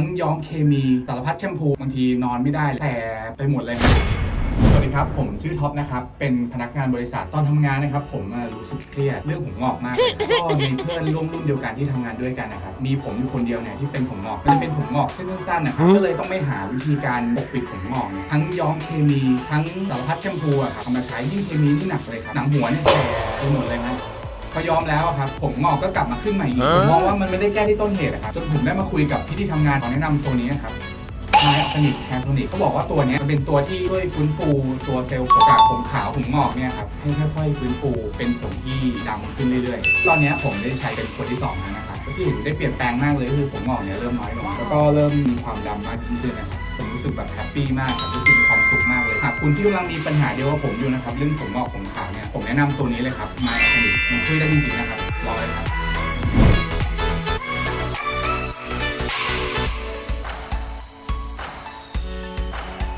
ทั้งย้อมเคมีสารพัดแชมพูบางทีนอนไม่ได้แต่ไปหมดเลยครับสวัสดีครับ ผมชื่อท็อปนะครับ เป็นพนักงานบริษัทตอนทำงานนะครับ ผมอะรู้สึกเครียดเรื่องผมงอกมากเลยก็มีเพื่อนร่วมรุ่นเดียวกันที่ทำงานด้วยกันนะครับ มีผมอยู่คนเดียวเนี่ยที่เป็นผมงอกมันเป็นผมงอกเส้นสั้นๆนะครับก็เลยต้องไปหาวิธีการปกปิดผมงอกเนี่ยทั้งย้อมเคมี ทั้งสารพัดแชมพูอะครับเอามาใช้ยิ่งเคมีนี่หนักเลยครับหนังหัวเนี่ยแสบไปหมด เลยครับพอยอมแล้วอะครับผมงอกก็กลับมาขึ้นใหม่อีกผมมองว่ามันไม่ได้แก้ที่ต้นเหตุอะครับจนผมได้มาคุยกับพี่ที่ทำงานขอแนะนำตัวนี้นะครับ นายสนิทแคนโทนิกเขาบอกว่าตัวนี้มันเป็นตัวที่ช่วยฟื้นฟูตัวเซลล์ผมจากผมขาวผมงอกเนี่ยครับให้ค่อยๆฟื้นฟูเป็นผมที่ดำขึ้นเรื่อยๆ ตอนนี้ผมได้ใช้เป็นคนที่สองแล้วนะครับก็ที่เห็นได้เปลี่ยนแปลงมากเลยคือผมงอกเนี่ยเริ่มน้อยลงแล้วก็เริ่มมีความดำมากยิ่งขึ้นนะครับผมรู้สึกแบบแฮปปี้มากครับรู้สึกมีความสุขมากเลยหากคุณที่กำลังมีปัญหาเดียวกับผมอยู่นะครับเรื่องผมงอกผมขาวเนี่ยผมแนะนำตัวนี้เลยครับมาสนิทมันช่วยได้จริงๆนะครับรอเลยครับ